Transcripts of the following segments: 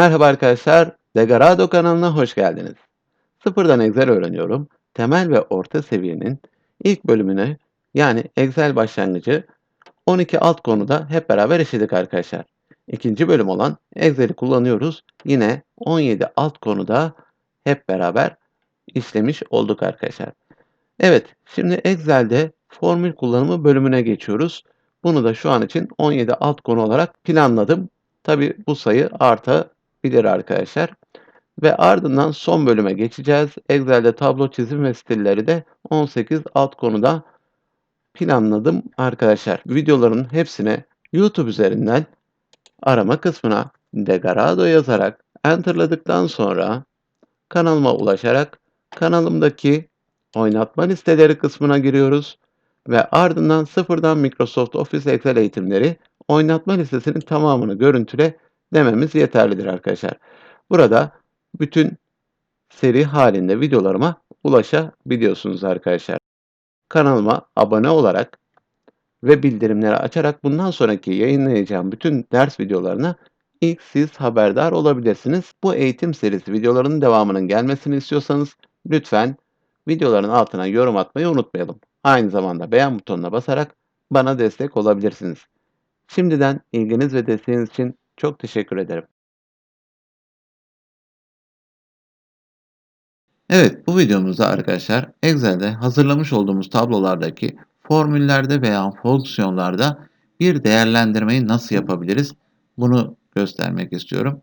Merhaba arkadaşlar, Degarado kanalına hoş geldiniz. Sıfırdan Excel öğreniyorum. Temel ve orta seviyenin ilk bölümüne yani Excel başlangıcı 12 alt konuda hep beraber işledik arkadaşlar. İkinci bölüm olan Excel'i kullanıyoruz. Yine 17 alt konuda hep beraber işlemiş olduk arkadaşlar. Evet, şimdi Excel'de formül kullanımı bölümüne geçiyoruz. Bunu da şu an için 17 alt konu olarak planladım. Tabi bu sayı artabilir arkadaşlar. Ve ardından son bölüme geçeceğiz. Excel'de tablo çizim ve stilleri de 18 alt konuda planladım arkadaşlar. Videoların hepsine YouTube üzerinden arama kısmına Degarado yazarak enterladıktan sonra kanalıma ulaşarak kanalımdaki oynatma listeleri kısmına giriyoruz ve ardından sıfırdan Microsoft Office Excel eğitimleri oynatma listesinin tamamını görüntüle dememiz yeterlidir arkadaşlar. Burada bütün seri halinde videolarıma ulaşabiliyorsunuz arkadaşlar. Kanalıma abone olarak ve bildirimleri açarak bundan sonraki yayınlayacağım bütün ders videolarına ilk siz haberdar olabilirsiniz. Bu eğitim serisi videolarının devamının gelmesini istiyorsanız lütfen videoların altına yorum atmayı unutmayalım. Aynı zamanda beğen butonuna basarak bana destek olabilirsiniz. Şimdiden ilginiz ve desteğiniz için çok teşekkür ederim. Evet, bu videomuzda arkadaşlar Excel'de hazırlamış olduğumuz tablolardaki formüllerde veya fonksiyonlarda bir değerlendirmeyi nasıl yapabiliriz? Bunu göstermek istiyorum.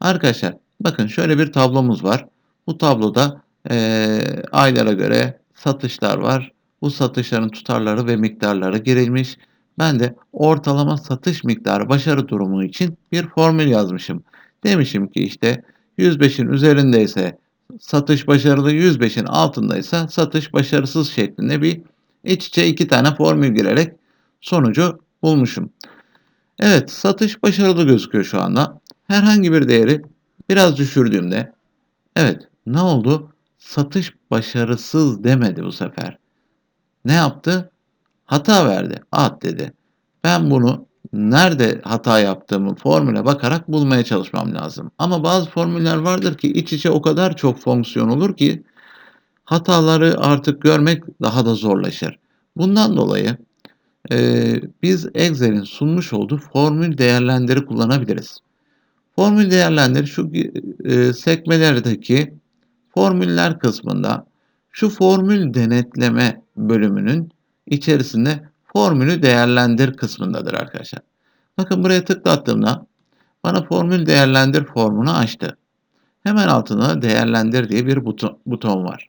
Arkadaşlar bakın şöyle bir tablomuz var. Bu tabloda e, aylara göre satışlar var. Bu satışların tutarları ve miktarları girilmiş. Ben de ortalama satış miktarı başarı durumu için bir formül yazmışım. Demişim ki işte 105'in üzerindeyse satış başarılı, 105'in altındaysa satış başarısız şeklinde bir iç içe iki tane formül girerek sonucu bulmuşum. Evet, satış başarılı gözüküyor şu anda. Herhangi bir değeri biraz düşürdüğümde evet ne oldu? Satış başarısız demedi bu sefer. Ne yaptı? Hata verdi. At dedi. Ben bunu nerede hata yaptığımı formüle bakarak bulmaya çalışmam lazım. Ama bazı formüller vardır ki iç içe o kadar çok fonksiyon olur ki hataları artık görmek daha da zorlaşır. Bundan dolayı e, biz Excel'in sunmuş olduğu formül değerlendir kullanabiliriz. Formül değerlendir şu e, sekmelerdeki formüller kısmında şu formül denetleme bölümünün içerisinde formülü değerlendir kısmındadır arkadaşlar. Bakın buraya tıklattığımda bana formül değerlendir formunu açtı. Hemen altında değerlendir diye bir buton, buton var.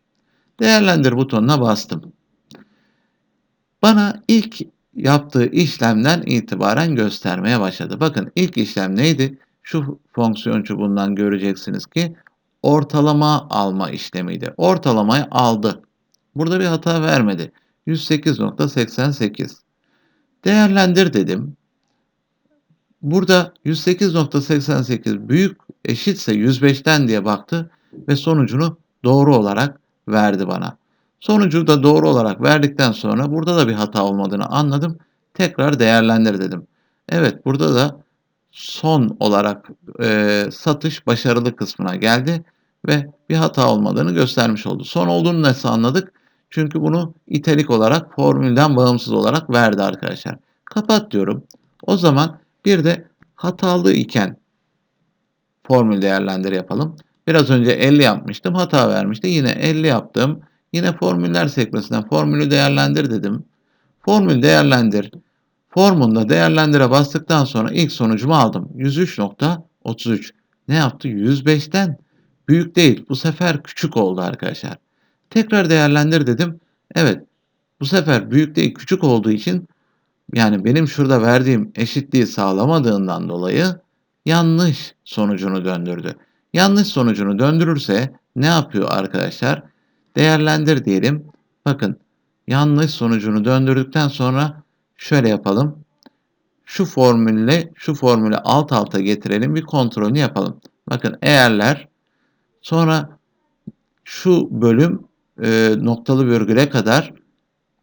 Değerlendir butonuna bastım. Bana ilk yaptığı işlemden itibaren göstermeye başladı. Bakın ilk işlem neydi? Şu fonksiyon çubuğundan göreceksiniz ki ortalama alma işlemiydi. Ortalamayı aldı. Burada bir hata vermedi. 108.88. Değerlendir dedim. Burada 108.88 büyük eşitse 105'ten diye baktı ve sonucunu doğru olarak verdi bana. Sonucu da doğru olarak verdikten sonra burada da bir hata olmadığını anladım. Tekrar değerlendir dedim. Evet burada da son olarak e, satış başarılı kısmına geldi ve bir hata olmadığını göstermiş oldu. Son olduğunu nasıl anladık? Çünkü bunu itelik olarak formülden bağımsız olarak verdi arkadaşlar. Kapat diyorum. O zaman bir de hatalı iken formül değerlendir yapalım. Biraz önce 50 yapmıştım. Hata vermişti. Yine 50 yaptım. Yine formüller sekmesinden formülü değerlendir dedim. Formül değerlendir. Formunda değerlendire bastıktan sonra ilk sonucumu aldım. 103.33. Ne yaptı? 105'ten büyük değil. Bu sefer küçük oldu arkadaşlar. Tekrar değerlendir dedim. Evet. Bu sefer büyük değil küçük olduğu için yani benim şurada verdiğim eşitliği sağlamadığından dolayı yanlış sonucunu döndürdü. Yanlış sonucunu döndürürse ne yapıyor arkadaşlar? Değerlendir diyelim. Bakın yanlış sonucunu döndürdükten sonra şöyle yapalım. Şu formülle şu formülü alt alta getirelim bir kontrolünü yapalım. Bakın eğerler sonra şu bölüm e, noktalı virgüle kadar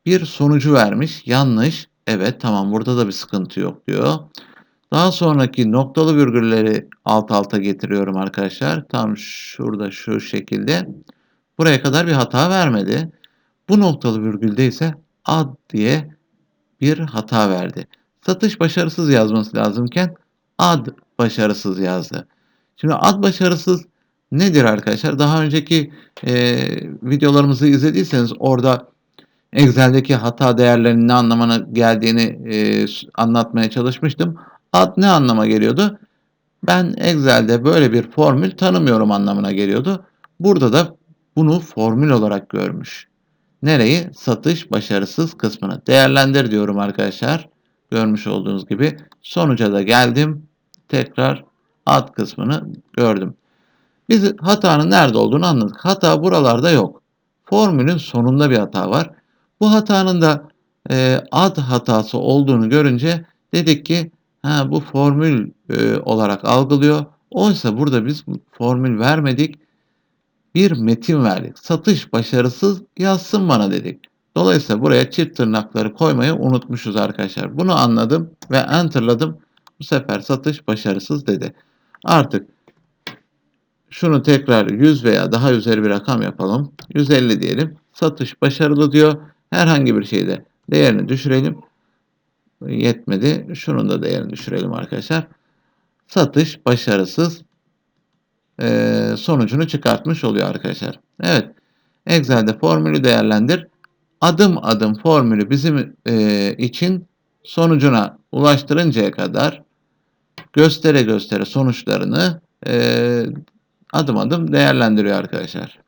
bir sonucu vermiş. Yanlış. Evet tamam burada da bir sıkıntı yok diyor. Daha sonraki noktalı virgülleri alt alta getiriyorum arkadaşlar. Tam şurada şu şekilde. Buraya kadar bir hata vermedi. Bu noktalı virgülde ise ad diye bir hata verdi. Satış başarısız yazması lazımken ad başarısız yazdı. Şimdi ad başarısız nedir arkadaşlar? Daha önceki e, videolarımızı izlediyseniz orada Excel'deki hata değerlerinin ne anlamına geldiğini e, anlatmaya çalışmıştım. Ad ne anlama geliyordu? Ben Excel'de böyle bir formül tanımıyorum anlamına geliyordu. Burada da bunu formül olarak görmüş. Nereyi? Satış başarısız kısmını. Değerlendir diyorum arkadaşlar. Görmüş olduğunuz gibi. Sonuca da geldim. Tekrar ad kısmını gördüm. Biz hatanın nerede olduğunu anladık. Hata buralarda yok. Formülün sonunda bir hata var. Bu hatanın da e, ad hatası olduğunu görünce dedik ki ha, bu formül e, olarak algılıyor. Oysa burada biz formül vermedik. Bir metin verdik. Satış başarısız yazsın bana dedik. Dolayısıyla buraya çift tırnakları koymayı unutmuşuz arkadaşlar. Bunu anladım ve enterladım. Bu sefer satış başarısız dedi. Artık şunu tekrar 100 veya daha üzeri bir rakam yapalım. 150 diyelim. Satış başarılı diyor. Herhangi bir şeyde değerini düşürelim. Yetmedi. Şunun da değerini düşürelim arkadaşlar. Satış başarısız e, sonucunu çıkartmış oluyor arkadaşlar. Evet. Excel'de formülü değerlendir. Adım adım formülü bizim e, için sonucuna ulaştırıncaya kadar göstere göstere sonuçlarını e, adım adım değerlendiriyor arkadaşlar.